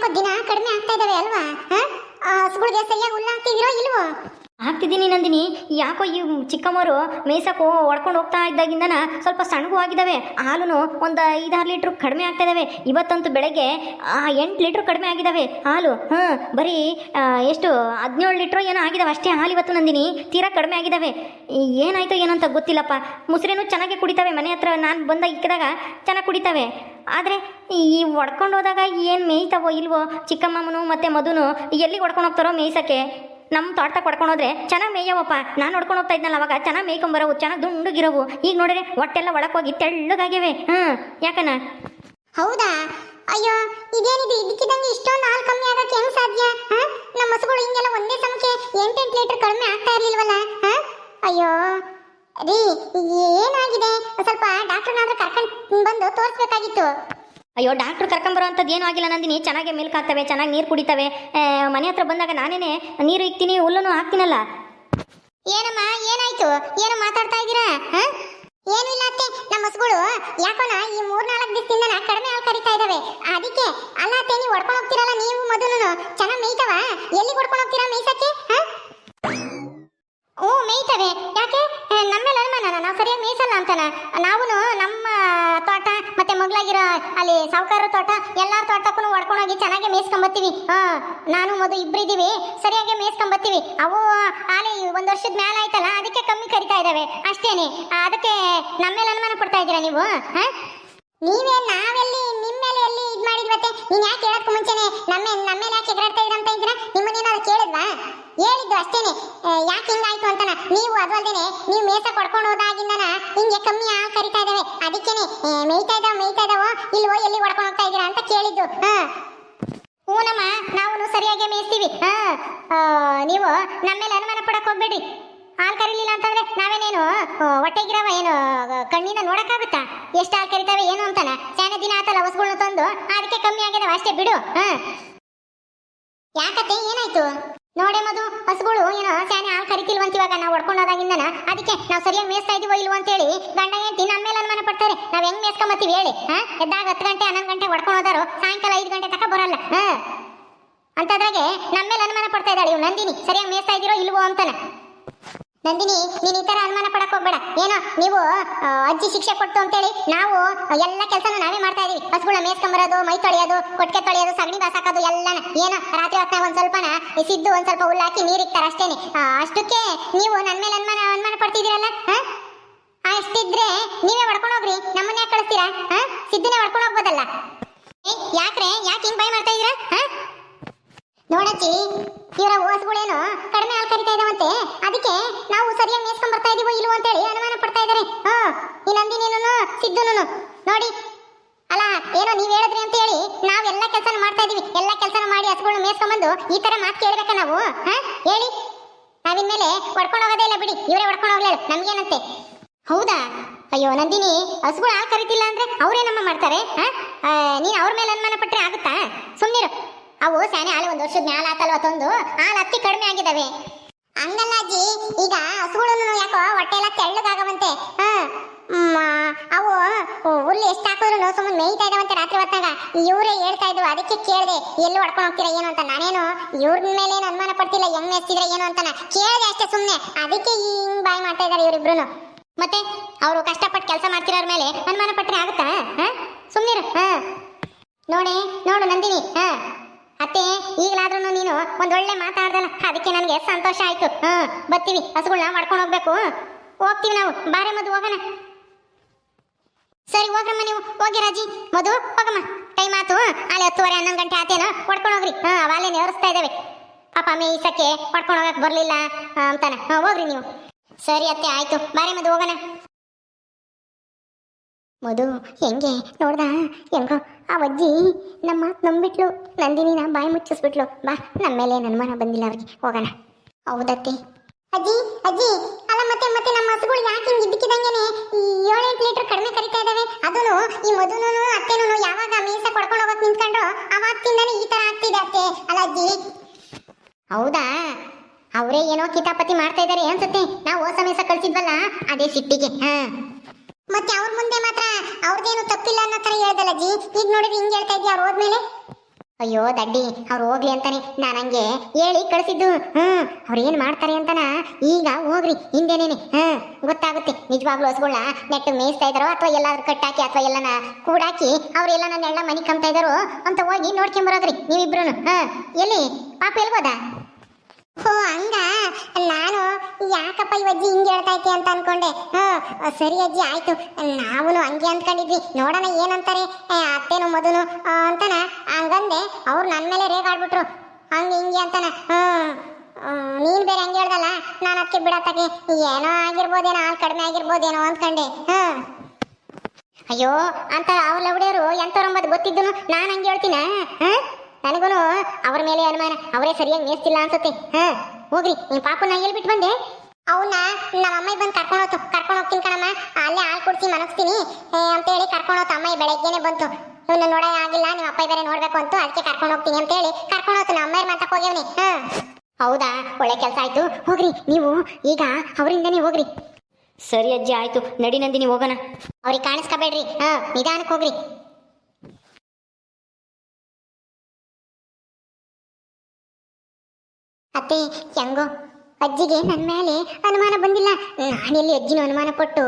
ಯಾಕೋ ದಿನ ಕಡಿಮೆ ಆಗ್ತಾ ಇದಾವೆ ಅಲ್ವಾ ಹಸುಗಳಿಗೆ ಸರಿಯಾಗಿ ಹುಲ್ಲು ಹಾಕ್ತಿದ್ದೀರೋ ಇಲ್ವೋ? ಹಾಕ್ತಿದ್ದೀನಿ ನಂದಿನಿ. ಯಾಕೋ ಈ ಚಿಕ್ಕಮ್ಮರು ಮೇಸಕ್ಕೆ ಹೊಡ್ಕೊಂಡು ಹೋಗ್ತಾ ಇದ್ದಾಗಿಂದನ ಸ್ವಲ್ಪ ಸಣ್ಣಗೂ ಆಗಿದ್ದಾವೆ. ಹಾಲು ಒಂದು ಐದಾರು ಲೀಟ್ರ್ ಕಡಿಮೆ ಆಗ್ತಾಯಿದ್ದಾವೆ ಇವತ್ತಂತೂ ಬೆಳಗ್ಗೆ ಎಂಟು ಲೀಟ್ರ್ ಕಡಿಮೆ ಆಗಿದ್ದಾವೆ ಹಾಲು. ಹ್ಞೂ ಬರೀ ಎಷ್ಟು, ಹದಿನೇಳು ಲೀಟ್ರ್ ಏನೋ ಆಗಿದ್ದಾವೆ ಅಷ್ಟೇ ಹಾಲು ಇವತ್ತು ನಂದಿನಿ. ತೀರಾ ಕಡಿಮೆ ಆಗಿದ್ದಾವೆ. ಏನಾಯಿತು ಏನಾಯ್ತೋ ಏನೋ ಅಂತ ಗೊತ್ತಿಲ್ಲಪ್ಪ. ಮುಸ್ರೇನು ಚೆನ್ನಾಗಿ ಕುಡಿತಾವೆ. ಮನೆ ಹತ್ರ ನಾನು ಬಂದ ಇಕ್ಕಿದಾಗ ಚೆನ್ನಾಗಿ ಕುಡಿತಾವೆ. ಆದರೆ, ಈ ಹೊಡ್ಕೊಂಡು ಹೋದಾಗ ಏನು ಮೇಯ್ತಾವೋ ಇಲ್ವೋ ಚಿಕ್ಕಮ್ಮನು ಮತ್ತು ಮಧುನು ಎಲ್ಲಿಗೆ ಹೊಡ್ಕೊಂಡು ಹೋಗ್ತಾರೋ ಮೇಯ್ಸಕ್ಕೆ? ನಮ್ಮ ತೋಟದಾಗ ಹೊಡ್ಕೊಂಡು ಹೋದ್ರೆ ಚೆನ್ನಾಗಿ ಮೇಯವಪ್ಪ. ನಾನು ನೋಡ್ಕೊಂಡು ಹೋಗ್ತಾ ಇದ್ನಲ್ಲ ಅವಾಗ ಚೆನ್ನಾಗಿ ಮೇಯ್ಕೊಂಬರೋವು ಚೆನ್ನಾಗಿ ದುಂಡುಗಿರವು. ಈಗ ನೋಡಿದ್ರೆ ಹೊಟ್ಟೆಲ್ಲ ಒಳಕೋಗಿ ಹೋಗಿ ತೆಳ್ಳಗಾಗ್ಯವೆ. ಹಾಂ ಯಾಕನ ಹೌದಾ? ಅಯ್ಯೋ, ಇದೇನಿದು? ಇದಕ್ಕಿದಂಗೆ ಇಷ್ಟೊಂದು ಹಾಲು ಕಮ್ಮಿ ಆಗಕ್ಕೆ ಹೆಂಗ್ ಸಾಧ್ಯ? ನಮ್ಮ ಹಸುಗಳು ಹಿಂಗೆಲ್ಲ ಒಂದೇ ಸಮಕ್ಕೆ ಎಂಟೆಂಟು ಲೀಟರ್ ಕಡಿಮೆ ಆಗ್ತಾ ಇರ್ಲಿಲ್ವಲ್ಲ? ಅಯ್ಯೋ, ರೀ, ಏನಾಗಿದೆ? ಸ್ವಲ್ಪ ಡಾಕ್ಟರ್ನಾದ್ರೂ ಕರ್ಕೊಂಡು ಬಂದು ತೋರಿಸ್ಬೇಕಾಗಿತ್ತು. ಅಯ್ಯೋ ಡಾಕ್ಟರ್ ಕರ್ಕೊಂಬರೋ ಅಂಥದ್ದು ಏನೂ ಆಗಿಲ್ಲ ನಂದಿನಿ. ಚೆನ್ನಾಗಿ ಮಿಲ್ಕ್ ಹಾಕ್ತವೆ, ಚೆನ್ನಾಗಿ ನೀರು ಕುಡಿತವೆ. ಮನೆ ಹತ್ರ ಬಂದಾಗ ನಾನೇನೆ ನೀರು ಇಕ್ತೀನಿ, ಹುಲ್ಲನ್ನು ಹಾಕ್ತೀನಲ್ಲ. ಏನಮ್ಮ, ಏನಾಯ್ತು? ಏನು ಮಾತಾಡ್ತಾ ಇದ್ದೀರಾ? ಏನು ಇಲ್ಲ ಅತ್ತೆ. ನಮ್ಮ ಹಸುಗಳು ಯಾಕೋನ ಈ ಮೂರ್ನಾಲ್ಕು ದಿವಸದಿಂದ ಕಡಿಮೆ ಹಾಲು ಕರಿತಾ ಇದ್ದಾವೆ. ಅದಕ್ಕೆ ಅಲ್ಲ ಅತ್ತೆ, ನೀವು ಹೊಡ್ಕೊಂಡು ಹೋಗ್ತೀರಲ್ಲ ನೀವು ಮೊದಲು ಚೆನ್ನಾಗಿ ಮೇಯ್ತವ? ಎಲ್ಲಿ ಹೊಡ್ಕೊಂಡು ಹೋಗ್ತೀರಾ ಮೇಯ್ಸಕ್ಕೆ? ಹ್ಞೂ, ಮೇಯ್ತವೆ. ಯಾಕೆ? ನಮ್ಮೇಲೆ ನಮ್ಮ ಮೇಲೆ ಅನುಮಾನ ನಾವು ಸರಿಯಾಗಿ ಮೇಯ್ಸಲ್ಲ ಅಂತಾನ? ನಾವು ನಮ್ಮ ಮತ್ತೆ ಅಲ್ಲಿ ಸಾವುಕಾರ ತೋಟ, ಎಲ್ಲಾರ ತೋಟಕ್ಕೂ ಹೊಡ್ಕೊಂಡೋಗಿ ಚೆನ್ನಾಗಿ ಮೇಯ್ಸ್ಕೊಂಬತ್ತೀವಿ. ಹಾ, ನಾನು ಮೊದಲು ಇಬ್ರು ಇದ್ದೀವಿ ಸರಿಯಾಗಿ ಮೇಯ್ಸ್ಕೊಂಬತ್ತೀವಿ. ಅವು, ಆಲೆ ಒಂದು ವರ್ಷದ ಮೇಲೆ ಆಯ್ತಲ್ಲ, ಅದಕ್ಕೆ ಕಮ್ಮಿ ಕರಿತಾ ಇದಾವೆ. ಅಷ್ಟೇನೆ. ಅದಕ್ಕೆ ನಮ್ಮ ಮೇಲೆ ಅನುಮಾನ ಕೊಡ್ತಾ ಇದ್ದೀರಾ ನೀವು? ಹಾ? ನೀವೇ ನಾವೆಲ್ಲಿ ನಿಮ್ಮ ಮೇಲೆ ಎಲ್ಲಿ ಇದು ಮಾಡಿದ್ವತ್ತೆ ನೀನ್ ಯಾಕೆ ಹೇಳೋಕ್ಕೂ ಮುಂಚೆನೆ? ನಮ್ಮ ನಮ್ಮ ಮೇಲೆ ಯಾಕೆ ಎಗರಾಡ್ತಾ ಇದ್ದೀರಾ ಅಂತ ಇದ್ದೀರಾ? ಕೇಳಿದ್ವಾ? ಹೇಳಿದ್ದು ಅಷ್ಟೇನೆ. ಯಾಕೆ ಹಿಂಗಾಯ್ತು ಅಂತನ? ನೀವು ಅದು ಅಲ್ದೇನೆ ನೀವು ಮೇಸ ಕೊಡ್ಕೊಂಡು ಹೋದಾಗಿಂದನ ಹಿಂಗೆ ಕಮ್ಮಿ ಆ ಕರಿತಾ ಇದಾವೆ. ಅದಕ್ಕೇನೆ ಮೇಯ್ತಾ ಇದಾವ ಮೇಯ್ತಾ ಇದಾವೋ ಇಲ್ವೋ ಎಲ್ಲಿ ಹೊಡ್ಕೊಂಡು ಹೋಗ್ತಾ ಇದೀರಾ ಅಂತ ಕೇಳಿದ್ದು. ಹಾ. ಹೂನಮ್ಮ ನಾವು ಸರಿಯಾಗಿ ಮೇಯಿಸ್ತೀವಿ. ಹಾ. ಆ, ನೀವು ನಮ್ಮ ಮೇಲೆ ಅನುಮಾನ ಪಡಕ್ ಹೋಗ್ಬೇಡಿ ಹಾಲು ಕರೀಲಿಲ್ಲ ಅಂತಂದ್ರೆ ನಾವೇನೇನು ಹೊಟ್ಟೆಗಿರವ ಏನು ಕಣ್ಣಿಂದ ನೋಡಕ್ಕಾಗುತ್ತಾ? ಎಷ್ಟು ಹಾಲು ಕರಿತಾವೆ ಏನು ಅಂತಾನ? ಸ್ಯಾನೆ ದಿನ ಆತಲ್ಲ ಹೊಸಗಳ್ನ ತಂದು ಅದಕ್ಕೆ ಕಮ್ಮಿ ಆಗಿದಾವ ಅಷ್ಟೇ ಬಿಡು. ಹಾ. ಯಾಕತ್ತೆ? ಏನಾಯ್ತು? ನೋಡೆ ಮದು ಹಸುಗಳು ಏನೋ ಸ್ಯಾನೆ ಹಾಲು ಕರಿತಿಲ್ವಂತ ಇವಾಗ ನಾವು ಹೊಡ್ಕೊಂಡು ಹೋದಾಗಿಂದನ? ಅದಕ್ಕೆ ನಾವು ಸರಿಯಾಗಿ ಮೇಸ್ತಾ ಇದೀವೋ ಇಲ್ವೋ ಅಂತ ಹೇಳಿ ಗಂಡ ಹೆಂಡತಿ ನಮ್ಮ ಮೇಲೆ ಅನುಮಾನ ಪಡ್ತಾರೆ. ನಾವ್ ಹೆಂಗ್ ಮೇಯ್ಸ್ಕೊಂಬತ್ತೀವಿ ಹೇಳಿ, ಹಾ? ಎದ್ದಾಗ ಹತ್ತು ಗಂಟೆ, ಹನ್ನೊಂದು ಗಂಟೆ ಹೊಡ್ಕೊಂಡು ಹೋದಾರು ಸಾಯಂಕಾಲ ಐದು ಗಂಟೆ ತಕ ಬರಲ್ಲ, ಹಾ? ಅಂತದ್ರಾಗೆ ನಮ್ಮ ಮೇಲೆ ಅನುಮಾನ ಪಡ್ತಾ ಇದ್ದಾಳೆ ಇವ್ ನಂದಿನಿ. ಸರಿಯಾಗಿ ಮೇಸ್ತಾ ಇದೀರೋ ಇಲ್ವೋ ಅಂತಾನೆ? ನಂದಿನಿ, ನೀನ್ ಈ ತರ ಅನುಮಾನ ಪಡಕ್ ಹೋಗ್ಬೇಡ. ಏನೋ, ನೀವು ಅಜ್ಜಿ ಶಿಕ್ಷೆ ಕೊಟ್ಟು ಅಂತೇಳಿ ನಾವು, ಎಲ್ಲ ಕೆಲಸನ ನಾವೇ ಮಾಡ್ತಾ ಇದೀವಿ. ಹಸುಗಳನ್ನ ಮೇಸ್ಕೊಂಬರೋದು ಮೈ ತೊಳೆಯೋದು ಕೊಟ್ಟಿಗೆ ತೊಳೆಯೋದು, ಸಗಣಿ ಬಾಸಾಕೋದು, ಎಲ್ಲನ. ಏನೋ, ರಾತ್ರಿ ಹೊತ್ತಾಗ ಒಂದ್ ಸ್ವಲ್ಪನ ಸಿದ್ದು ಒಂದ್ ಸ್ವಲ್ಪ ಹುಲ್ಲು ಹಾಕಿ ನೀರಿಕ್ತಾರ ಅಷ್ಟೇನೆ. ಅಷ್ಟಕ್ಕೆ ನೀವು ನನ್ನ ಮೇಲೆ ಅನುಮಾನ ಅನುಮಾನ ಪಡ್ತಿದ್ದೀರಲ್ಲ, ಹಾ? ಅಷ್ಟಿದ್ರೆ ನೀವೇ ಹೊಡ್ಕೊಂಡು ಹೋಗ್ರಿ. ನಮ್ಮನ್ನ ಯಾಕೆ ಕಳಿಸ್ತೀರಾ, ಹಾ? ಸಿದ್ದನೇ ಹೊಡ್ಕೊಂಡು ಹೋಗ್ಬೋದಲ್ಲ. ಯಾಕ್ರೆ, ಯಾಕೆ ಹಿಂಗ್ ಬೈ ಮಾಡ್ತಾ ಇದೀರಾ ನೋಡಜ್ಜಿ, ಇವರ ಓಸ್ಗಳೇನು ಕಡಿಮೆ ಹಾಲು ಕರಿತಾ ಇದಾವಂತೆ. ಅದಕ್ಕೆ ನಾವು ಸರಿಯಾಗಿ ಮೇಸ್ಕೊಂಡ್ ಬರ್ತಾ ಇದೀವೋ ಇಲ್ವೋ ಅಂತೇಳಿ ಅನುಮಾನ ಪಡ್ತಾ ಇದಾರೆ. ಹಾ ಈ ನಂದಿನೇನು ಸಿದ್ದುನು ನೋಡಿ, ಅಲ್ಲ, ಏನೋ ನೀವ್ ಹೇಳಿದ್ರಿ ಅಂತ ಹೇಳಿ ನಾವ್ ಎಲ್ಲಾ ಕೆಲಸನ ಮಾಡ್ತಾ ಇದೀವಿ. ಎಲ್ಲಾ ಕೆಲಸನ ಮಾಡಿ ಹಸುಗಳನ್ನ ಮೇಸ್ಕೊಂಡ್ಬಂದು ಈ ತರ ಮಾತು ಕೇಳ್ಬೇಕಾ ನಾವು? ಹಾ, ಹೇಳಿ. ನಾವಿನ್ಮೇಲೆ ಹೊಡ್ಕೊಂಡು ಹೋಗೋದೇ ಇಲ್ಲ ಬಿಡಿ. ಇವರೇ ಹೊಡ್ಕೊಂಡು ಹೋಗ್ಲಿಲ್ಲ ನಮ್ಗೇನಂತೆ? ಹೌದಾ? ಅಯ್ಯೋ, ನಂದಿನಿ, ಹಸುಗಳು ಹಾಲು ಕರಿತಿಲ್ಲ ಅಂದ್ರೆ ಅವ್ರೇನಮ್ಮ ಮಾಡ್ತಾರೆ? ಹಾ ನೀನ್ ಅವ್ರ ಮೇಲೆ ಅನುಮಾನ ಪಟ್ರೆ ಆಗುತ್ತಾ? ಸುಮ್ನಿರು. ಅವು ಸ್ಯಾನೆ ಹಾಲು ಒಂದು ವರ್ಷದ ಮ್ಯಾಲ ಆತಲ್ವ ತಂದು? ಹಾಲು ಅತ್ತಿ ಕಡಿಮೆ ಆಗಿದಾವೆ. ಹಂಗಲ್ಲ ಅಜ್ಜಿ, ಈಗ ಹಸುಗಳನ್ನು ಯಾಕೋ ಹೊಟ್ಟೆ ಎಲ್ಲ ತೆಳ್ಳಗಾಗವಂತೆ. ಅವು ಹುಲ್ಲು ಎಷ್ಟು ಹಾಕಿದ್ರು ಸುಮ್ಮನೆ ಮೇಯ್ತಾ ಇದಾವಂತೆ ರಾತ್ರಿ ಹೊತ್ತಾಗ ಇವರೇ ಹೇಳ್ತಾ ಇದ್ವು ಅದಕ್ಕೆ ಕೇಳಿದೆ, ಎಲ್ಲಿ ಹೊಡ್ಕೊಂಡು ಹೋಗ್ತೀರಾ ಏನು ಅಂತ. ನಾನೇನು ಇವ್ರ ಮೇಲೆ ಏನು ಅನುಮಾನ ಪಡ್ತಿಲ್ಲ ಹೆಂಗ್ ಮೇಯ್ಸ್ತಿದ್ರೆ ಏನು ಅಂತ ಕೇಳಿದೆ ಅಷ್ಟೇ ಸುಮ್ಮನೆ ಅದಕ್ಕೆ ಹಿಂಗ್ ಬಾಯ್ ಮಾಡ್ತಾ ಇದಾರೆ ಇವರಿಬ್ರು ಮತ್ತೆ ಅವರು ಕಷ್ಟಪಟ್ಟು ಕೆಲಸ ಮಾಡ್ತಿರೋರ ಮೇಲೆ ಅನುಮಾನ ಪಟ್ಟರೆ ಆಗುತ್ತಾ? ಹಾ ಸುಮ್ಮನಿರು ಹಾ. ನೋಡಿ, ನೋಡು ನಂದಿನಿ, ಹಾ. ಅತ್ತೆ ಈಗಲಾದ್ರೂ ನೀನು ಒಂದೊಳ್ಳೆ ಮಾತಾಡ್ದಲ್ಲ ಅದಕ್ಕೆ ನನಗೆ ಸಂತೋಷ ಆಯ್ತು. ಹಾ, ಬರ್ತೀವಿ. ಹಸುಗಳನ್ನ ಮಾಡ್ಕೊಂಡು ಹೋಗ್ಬೇಕು. ಹೋಗ್ತೀವಿ ನಾವು. ಬಾರೆ ಮದು ಹೋಗೋಣ. ಸರಿ ಹೋಗ್ರಮ್ಮ ನೀವು. ಹೋಗಿ ರಾಜಿ. ಮದು ಹೋಗಮ್ಮ. ಟೈಮ್ ಆತು. ಅಲ್ಲಿ ಹತ್ತುವರೆ, ಹನ್ನೊಂದು ಗಂಟೆ ಆತೇನು? ಹೊಡ್ಕೊಂಡು ಹೋಗ್ರಿ. ಹಾ ಅವಾಗಲೇ ನೇವರಿಸ್ತಾ ಇದ್ದಾವೆ ಪಾಪ ಮೇಯ್ಸಕ್ಕೆ ಹೊಡ್ಕೊಂಡು ಹೋಗಕ್ಕೆ ಬರಲಿಲ್ಲ ಅಂತಾನೆ. ಹಾಂ, ಹೋಗ್ರಿ ನೀವು. ಸರಿ, ಅತ್ತೆ, ಆಯಿತು. ಬಾರೆ ಮದು ಹೋಗೋಣ. ಮಧು, ಹೆಂಗೆ? ನೋಡ್ದ? ಹೆಂಗೋ? ಆ ಅಜ್ಜಿ ನಮ್ಮ ಮಾತು ನಂಬಿಟ್ಲು. ನಂದಿನಿನ ಬಾಯಿ ಮುಚ್ಚಿಸ್ಬಿಟ್ಲು. ಬಾ ನಮ್ಮ ಮೇಲೆ ಅನುಮಾನ ಬಂದಿಲ್ಲ ಅವ್ರಿಗೆ. ಹೋಗೋಣ. ಹೌದತ್ತೆ. ಅಜ್ಜಿ ಅಜ್ಜಿ, ಅಲ್ಲ ಮತ್ತೆ ಮತ್ತೆ ನಮ್ಮ ಹಸುಗಳು ಯಾಕೆ ಹಿಂಗೆ ಇದ್ದಕ್ಕಿದಂಗೆನೆ ಈ ಏಳೆಂಟು ಲೀಟರ್ ಕಡಿಮೆ ಕರಿತಾ ಇದ್ದಾವೆ ಅದನ್ನು ಈ ಮಧುನೂ ಅತ್ತೆನೂ ಯಾವಾಗ ಮೀಸ ಕೊಡ್ಕೊಂಡು ಹೋಗಕ್ಕೆ ನಿಂತ್ಕೊಂಡ್ರು, ಅವತ್ತಿಂದಾನೆ ಈ ಥರ ಆಗ್ತಿದೆ ಅತ್ತೆ. ಅಲ್ಲ ಅಜ್ಜಿ. ಹೌದಾ? ಅವರೇ ಏನೋ ಕಿತಾಪತಿ ಮಾಡ್ತಾ ಇದ್ದಾರೆ ಅನ್ಸುತ್ತೆ. ನಾವು ಹೊಸ ಮೀಸ ಕಳಿಸಿದ್ವಲ್ಲ, ಅದೇ ಸಿಟ್ಟಿಗೆ. ಹಾ. ಮತ್ತೆ ಅವ್ರ ಮುಂದೆ ಮಾತ್ರ ಅವ್ರದ್ದೇನು ತಪ್ಪಿಲ್ಲ ಅನ್ನೋ ತರ ಹೇಳ್ದಲ್ಲ ಜಿ ಈಗ ನೋಡಿದ್ರೆ ಹಿಂಗ್ ಹೇಳ್ತಾ ಇದ್ಯಾ ಅವ್ರು ಹೋದ್ಮೇಲೆ? ಅಯ್ಯೋ ದಡ್ಡಿ, ಅವ್ರು ಹೋಗ್ಲಿ ಅಂತಾನೆ. ನಾನು ಹಂಗೆ ಹೇಳಿ ಕಳಿಸಿದ್ದು. ಹ್ಮ್, ಅವ್ರು ಏನ್ ಮಾಡ್ತಾರೆ ಅಂತನ? ಈಗ ಹೋಗ್ರಿ, ಹಿಂದೆನೇನೆ. ಹ್ಮ್, ಗೊತ್ತಾಗುತ್ತೆ. ನಿಜವಾಗ್ಲೂ ಹಸುಗಳನ್ನ ನೆಟ್ಟು ಮೇಯಿಸ್ತಾ ಇದಾರೋ ಅಥವಾ ಎಲ್ಲಾದ್ರೂ ಕಟ್ಟಾಕಿ ಅಥವಾ ಎಲ್ಲನ ಕೂಡಾಕಿ ಅವ್ರು ಎಲ್ಲ ನನ್ನ ಮನೆ ಕಂಬ್ತಾ ಇದಾರೋ ಅಂತ ಹೋಗಿ ನೋಡ್ಕೊಂಬರೋದ್ರಿ ನೀವಿಬ್ರು ಹ್ಮ್, ಎಲ್ಲಿ? ಪಾಪ ಎಲ್ಬೋದ ಓ ಹಂಗ? ನಾನು ಯಾಕಪ್ಪ ಈ ಅಜ್ಜಿ ಹಿಂಗೆ ಹೇಳ್ತಾ ಐತಿ ಅಂತ ಅನ್ಕೊಂಡೆ. ಹಾ ಸರಿ ಅಜ್ಜಿ ಆಯ್ತು. ನಾವು ಹಂಗೆ ಅಂದ್ಕೊಂಡಿದ್ವಿ. ನೋಡೋಣ ಏನಂತಾರೆ ಅತ್ತೇನು ಮೊದಲು ಆ, ಅಂತಾನ. ಹಂಗಂದೆ ಅವ್ರು ನನ್ನ ಮೇಲೆ ರೇಗಾಡ್ಬಿಟ್ರು ಹಂಗೆ ಹಿಂಗೆ ಅಂತಾನ. ಹ್ಮ್ ನೀನ್ ಬೇರೆ ಹಂಗೆ ಹೇಳ್ದಲ್ಲ ನಾನು ಅದಕ್ಕೆ ಬಿಡತ್ತಾಗೆ. ಏನೋ ಆಗಿರ್ಬೋದೇನೋ ಹಾಲು ಕಡಿಮೆ ಆಗಿರ್ಬೋದೇನೋ ಅಂದ್ಕೊಂಡೆ. ಹಾ. ಅಯ್ಯೋ ಅಂತ ಅವ್ರ ಲವಡಿಯವರು ಎಂತವ್ರಂಬದು ಗೊತ್ತಿದ್ದು ನಾನು ಹಂಗೆ ಹೇಳ್ತೀನ? ನನಗೂ ಅವ್ರ ಮೇಲೆ ಅನುಮಾನ. ಅವರೇ ಸರಿಯಾಗಿ ಮೇಯಿಸ್ತಿಲ್ಲ ಅನ್ಸುತ್ತೆ. ಹಾ ಹೋಗ್ರಿ. ನಿಮ್ಮ ಪಾಪನ ಎಲ್ಲಿ ಬಿಟ್ಟು ಬಂದೆ. ಅವನ್ನ ನಮ್ಮ ಅಮ್ಮ ಬಂದು ಕರ್ಕೊಂಡು ಹೋಗ್ತು. ಕರ್ಕೊಂಡು ಹೋಗ್ತೀನಿ ಕಣಮ್ಮ. ಅಲ್ಲೇ ಹಾಲು ಕುಡಿಸಿ ಮನಸ್ತೀನಿ. ಅಂತ ಹೇಳಿ ಕರ್ಕೊಂಡು ಹೋಗ್ತು. ಅಮ್ಮ ಬೆಳಗ್ಗೆನೆ ಬಂತು. ಇವನ್ನ ನೋಡೋ ಆಗಿಲ್ಲ. ನಿಮ್ಮ ಅಪ್ಪ ಬೇರೆ ನೋಡ್ಬೇಕು ಅಂತ. ಅದಕ್ಕೆ ಕರ್ಕೊಂಡು ಹೋಗ್ತೀನಿ ಅಂತ ಹೇಳಿ ಕರ್ಕೊಂಡು ಹೋಗ್ತು. ನಮ್ಮ ಅಮ್ಮ ಮಾತಕ್ಕೆ ಹೋಗ್ಯವನಿ. ಹಾ. ಹೌದಾ? ಒಳ್ಳೆ ಕೆಲಸ ಆಯ್ತು. ಹೋಗ್ರಿ. ನೀವು ಈಗ ಅವರಿಂದನೇ ಹೋಗ್ರಿ. ಸರಿ ಅಜ್ಜಿ ಆಯ್ತು. ನಡಿ ನಂದಿನಿ ಹೋಗೋಣ. ಅವ್ರಿಗೆ ಕಾಣಿಸ್ಕೋಬೇಡ್ರಿ. ಹಾ ನಿಧಾನಕ್ಕೆ ಹೋಗ್ರಿ. ಅತ್ತೆ, ಹೆಂಗೋ? ಅಜ್ಜಿಗೆ ನನ್ನ ಮೇಲೆ ಅನುಮಾನ ಬಂದಿಲ್ಲ. ನಾನೆಲ್ಲಿ ಅಜ್ಜಿನ ಅನುಮಾನ ಪಟ್ಟು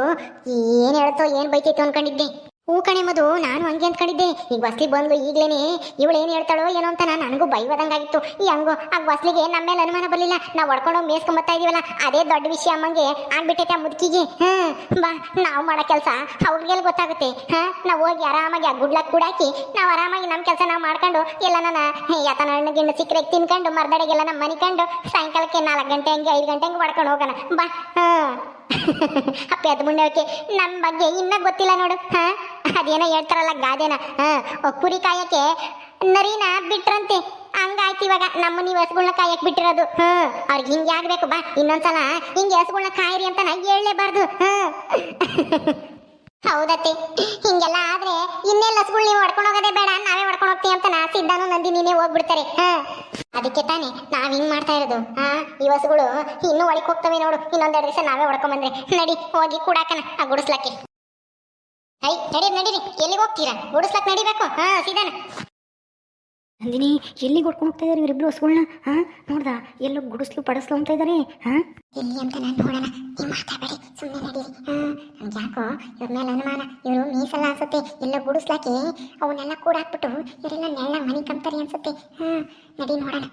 ಏನು ಹೇಳ್ತೋ, ಏನು ಬೈತೈತೋ ಅನ್ಕೊಂಡಿದ್ದೆ. ಹೂ ಕಣೆ ಮದು ನಾನು ಹಂಗೆ ಅಂದ್ಕೊಂಡಿದ್ದೆ. ಈಗ ವಸ್ಲಿ ಬಂದು ಈಗ್ಲೇನೆ. ಇವಳು ಏನು ಹೇಳ್ತಾಳೋ ಏನೋ ಅಂತ ನಾನು ನನಗೂ ಬೈವದಂಗಾಗಿತ್ತು ಈ ಹಂಗೋ, ಆ ಬಸ್ಲಿಗೆ ನಮ್ಮ ಮೇಲೆ ಅನುಮಾನ ಬರಲಿಲ್ಲ. ನಾವು ಹೊಡ್ಕೊಂಡೋಗಿ ಮೇಸ್ಕೊಂಬತ್ತಾ ಇದೀವಲ್ಲ, ಅದೇ ದೊಡ್ಡ ವಿಷಯ ಅಮ್ಮಂಗೆ. ಆಗ್ಬಿಟ್ಟೈತೆ ಆ ಮುದುಕಿಗೆ. ಹ್ಮ್ ಬಾ, ನಾವು ಮಾಡೋ ಕೆಲಸ ಅವ್ರಿಗೆಲ್ಲ ಗೊತ್ತಾಗುತ್ತೆ. ಹಾ, ನಾವು ಹೋಗಿ ಆರಾಮಾಗಿ ಆ ಗುಡ್ಲಕ್ ಕೂಡಾಕಿ, ನಾವು ಆರಾಮಾಗಿ ನಮ್ಮ ಕೆಲಸ ನಾವು ಮಾಡ್ಕೊಂಡು, ಎಲ್ಲ ನನ್ನ ಯಾತನ ಹಣ್ಣು ಗಿಣ್ಣು ಸಿಕ್ಕರೆ ತಿನ್ಕೊಂಡು, ಮರ್ದಡೆಗೆಲ್ಲ ನಮ್ಮ ಮನೆ ಕಂಡು ಸಾಯಂಕಾಲಕ್ಕೆ ನಾಲ್ಕು ಗಂಟೆ ಹಂಗೆ ಐದು ಗಂಟೆ ಹಂಗೆ ಹೊಡ್ಕೊಂಡು ಹೋಗೋಣ. ಬಾ ಹಾ ಅಪ್ಪಿ ಅದು ಮುಂಡಕ್ಕೆ ನಮ್ಮ ಬಗ್ಗೆ ಇನ್ನ ಗೊತ್ತಿಲ್ಲ ನೋಡು, ಹಾ? ಅದೇನೋ ಹೇಳ್ತಾರಲ್ಲ ಗಾದೆನ, ಹಾ? ಕುರಿ ಕಾಯಕ್ಕೆ ನರಿನ ಬಿಟ್ರಂತೆ. ಹಂಗಾಯ್ತು ಇವಾಗ ನಮ್ಮ ನೀವು ಹಸುಗಳ್ನ ಕಾಯಕ್ ಬಿಟ್ಟಿರೋದು ಹ್ಮ್ ಅವ್ರಿಗೆ ಹಿಂಗೆ ಆಗ್ಬೇಕು, ಬಾ, ಇನ್ನೊಂದ್ಸಲ ಹಿಂಗೆ ಹಸುಗಳ್ನ ಕಾಯಿರಿ ಅಂತ ನಾ ಹೇಳಲೇಬಾರ್ದು ಹ್ಮ್ ಹೌದತ್ತೆ, ಹಿಂಗೆಲ್ಲ ಆದ್ರೆ ಇನ್ನೆಲ್ಲ ಹಸುಗಳು ನೀವು ಹೊಡ್ಕೊಂಡು ಹೋಗೋದೇ ಬೇಡ, ನಾವೇ ಹೊಡ್ಕೊಂಡು ಹೋಗ್ತೀವಿ ಅಂತ ನಾ ಸಿದ್ಧಾನು ನಂದಿನಿನೇ ಹೋಗ್ಬಿಡ್ತಾರೆ, ಹಾ? ಅದಕ್ಕೆ ತಾನೇ ನಾವ್ ಹಿಂಗ್ ಮಾಡ್ತಾ ಇರೋದು. ಆ, ಈ ಹಸುಗಳು ಇನ್ನೂ ಒಳಕ್ ಹೋಗ್ತವೆ ನೋಡು. ಇನ್ನೊಂದೆರಡು ದಿವಸ ನಾವೇ ಹೊಡ್ಕೊಂಡ್ ಬಂದ್ರೆ. ನಡಿ, ಹೋಗಿ ಕೂಡಾಕನ ಆ ಗುಡಿಸ್ಲಕ್ಕೆ. ಐ ನಡೀರಿ ನಡೀರಿ. ಎಲ್ಲಿಗೆ ಹೋಗ್ತೀರಾ? ಗುಡಿಸ್ಲಕ್ ನಡಿಬೇಕು? ಹಾ ಸೀದಾನ ನಂದಿನಿ ಎಲ್ಲಿಗೆ ಹೊಡ್ಕೊಂಡು ಹೋಗ್ತಾ ಇದಾರೆ ಇವರಿಬ್ರು ಹಸುಗಳನ್ನ ಹಾ? ನೋಡ್ದ? ಎಲ್ಲೋ ಗುಡಿಸ್ಲು ಪಡಿಸ್ಲು ಅಂತ ಇದಾರೆ. ಹಾ? ಎಲ್ಲಿ ಅಂತ ನಾನು ನೋಡೋಣ. ನೀವು ಮಾತಾಡಬೇಡಿ ಸುಮ್ಮನೆ ನಡೀರಿ ಹಾ? ನಮ್ಗೆ ಯಾಕೋ? ಇವ್ರ ಮೇಲೆ ಅನುಮಾನ. ಇವರು ಮೀಸಲ್ಲ ಅನ್ಸುತ್ತೆ. ಎಲ್ಲ ಗುಡಿಸ್ಲಾಕಿ ಅವನ್ನೆಲ್ಲ ಕೂಡ ಹಾಕ್ಬಿಟ್ಟು ಇವರೆಲ್ಲ ನೆಲ್ಲ ಮನೆ ಕಂತಾರೆ ಅನ್ಸುತ್ತೆ. ಹಾ? ನಡಿ ನೋಡೋಣ.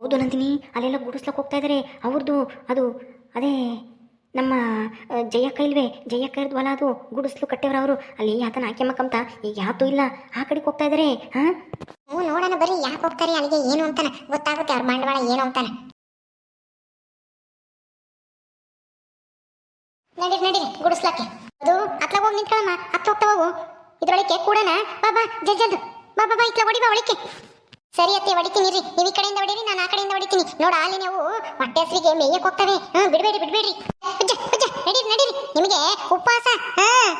ಹೌದು ನಂದಿನಿ ಅಲ್ಲೆಲ್ಲ ಗುಡಿಸ್ಲಕ್ಕೆ ಹೋಗ್ತಾ ಇದಾರೆ. ಅವ್ರದ್ದು ಅದು ಅದೇ ನಮ್ಮ ಜಯಕ್ಕ ಇಲ್ವೇ ಜಯಕ್ಕ ಹೊಲ ಅದು, ಗುಡಿಸ್ಲು ಕಟ್ಟೆವ್ರವರು ಅಲ್ಲಿ ಆತನ ಹಾಕ್ಯಮ್ಮಕ್ಕಂತ ಈಗ ಯಾತೂ ಇಲ್ಲ. ಆ ಕಡೆಗೆ ಹೋಗ್ತಾ ಇದಾರೆ, ಹಾ? ಹ್ಞೂ, ನೋಡೋಣ ಬರೀ ಯಾಕೆ ಹೋಗ್ತಾರೆ, ಅಲ್ಲಿಗೆ ಏನು ಅಂತಾನೆ. ಗೊತ್ತಾಗುತ್ತೆ ಅವ್ರ ಬಂಡವಾಳ ಏನು ಅಂತಾನೆ. ನಡೀರಿ ನಡೀರಿ, ಗುಡಿಸ್ಲಕ್ಕೆ. ಅದು ಅತ್ಲ ಹೋಗಿ ನಿಂತ್ಕೊಳ್ಳಮ್ಮ ಹತ್ತು ಹೋಗ್ತಾ ಹೋಗು. ಕೂಡನ. ಬಾ ಬಾ, ಜಲ್, ಜಲ್ದು. ಬಾ ಬಾ ಇತ್ಲ ಹೊಡಿ ಬಾ ಒಳಿಕೆ ಸರಿ ಅತ್ತೆ, ಹೊಡಿತೀನಿ ರೀ ನೀವು ಈ ಕಡೆಯಿಂದ ಹೊಡೀರಿ, ನಾನು ಆ ಕಡೆಯಿಂದ ಹೊಡಿತೀನಿ. ನೋಡ ಅಲ್ಲಿ ನಾವು ಹೊಟ್ಟೆ ಹಸಿರಿಗೆ ಮೇಯಕ್ಕೆ ಹೋಗ್ತವೆ. ಹ್ಞೂ ಬಿಡಬೇಡಿ ಬಿಡಬೇಡಿ ಅಜ್ಜ ಅಜ್ಜ, ನಡೀರಿ ನಡೀರಿ. ನಿಮಗೆ ಉಪವಾಸ, ಹಾಂ.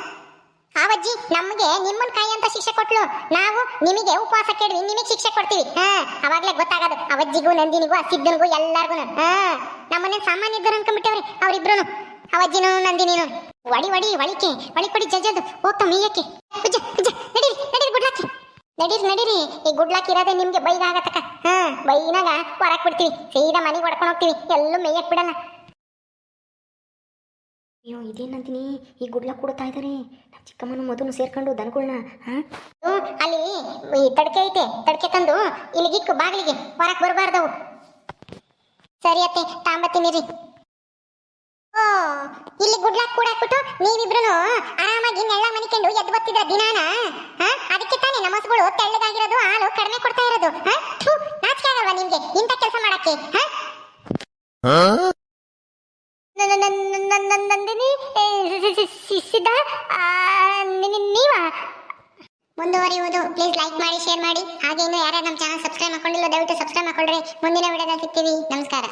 ಆವಜ್ಜಿ ನಮಗೆ ನಿಮ್ಮನ್ ಕಾಯಿ ಅಂತ ಶಿಕ್ಷೆ ಕೊಟ್ಲು. ನಾವು ನಿಮಗೆ ಉಪವಾಸ ಕೇಳಿ ನಿಮಗೆ ಶಿಕ್ಷೆ ಕೊಡ್ತೀವಿ. ಹಾ, ಅವಾಗ್ಲೇ ಗೊತ್ತಾಗದು. ಅವಜ್ಜಿಗೂ ನಂದಿನಿಗೂ ಅಸಿದ್ದನಿಗೂ ಸಿದ್ದನಿಗೂ ಎಲ್ಲಾರ್ಗು ಹಾ ನಮ್ಮನೆ ಸಾಮಾನ್ಯ ಇದ್ದರು ಅನ್ಕೊಂಡ್ಬಿಟ್ಟವ್ರಿ ಅವ್ರಿಬ್ರು ಅವಜ್ಜಿನೂ ನಂದಿನಿನೂ. ವಡಿ ವಡಿ ವಳಿಕೆ ವಳಿ ಕೊಡಿ ಜಜ್ಜದು. ಹೋಗ್ತಾ ಮೀಯಕ್ಕೆ ಉಜ್ಜ ಉಜ್ಜ ನಡೀರಿ ನಡೀರಿ ಗುಡ್ಲಾಕಿ ನಡೀರಿ ನಡೀರಿ. ಈ ಗುಡ್ಲಾಕ್ ಇರೋದೇ ನಿಮ್ಗೆ ಬೈಗಾಗತ್ತಕ ಹಾ ಬೈನಾಗ ಹೊರಕ್ ಬಿಡ್ತೀವಿ. ಸೀದಾ ಮನೆಗೆ ಹೊಡ್ಕೊಂಡು ಹೋಗ್ತೀವಿ. ಎಲ್ಲೂ ಮೇಯಕ್ ಬಿಡಲ್ಲ. ಅಯ್ಯೋ ಇದೇನಂತೀನಿ ಈ ಗುಡ್ಲಾಕ್ ಕೊಡ್ತಾ ಇದಾರೆ. ನಮ್ಮ ಚಿಕ್ಕಮ್ಮನ ಮೊದಲು ಸೇರ್ಕೊಂಡು ದನಗಳನ್ನ ಹಾ? ಅಲ್ಲಿ ಈ ತಡಕೆ ಐತೆ. ತಡಕೆ ತಂದು ಇಲ್ಲಿಗಿಕ್ಕು ಬಾಗಿಲಿಗೆ. ಹೊರಕ್ ಬರಬಾರ್ದವು. ಸರಿ ಅತ್ತೆ ತಾಂಬತ್ತೀನಿ ರೀ. ಇಲ್ಲಿ ಗುಡ್ಲಾಕ್ ಕೂಡ ಹಾಕ್ಬಿಟ್ಟು ನೀವಿಬ್ರು ಆರಾಮಾಗಿ ನೆಲ್ಲ ಮನಿಕೊಂಡು ಎದ್ದು ಬತ್ತಿದ್ರ ದಿನಾನ? ಅದಕ್ಕೆ ತಾನೇ ನಮಸ್ಗಳು ತೆಳ್ಳಗಾಗಿರೋದು, ಹಾಲು ಕಡಿಮೆ ಕೊಡ್ತಾ ಇರೋದು ನಾಚಿಕೆ ಆಗಲ್ವಾ ನಿಮ್ಗೆ ಇಂಥ ಕೆಲಸ ಮಾಡಕ್ಕೆ ನಂದಿನಿ ಮುಂದುವರಿಯುವುದು. ಪ್ಲೀಸ್ ಲೈಕ್ ಮಾಡಿ ಶೇರ್ ಮಾಡಿ. ಹಾಗೆ ಇನ್ನು ಯಾರ್ಯಾರು ನಮ್ಮ ಚಾನಲ್ ಸಬ್ಸ್ಕ್ರೈಬ್ ಮಾಡ್ಕೊಂಡಿಲ್ಲ ದಯವಿಟ್ಟು ಸಬ್ಸ್ಕ್ರೈಬ್ ಮಾಡ್ಕೊಳ್ರಿ. ಮುಂದಿನ ವಿಡಿಯೋದಲ್ಲಿ ಸಿಗ್ತೀವಿ. ನಮಸ್ಕಾರ.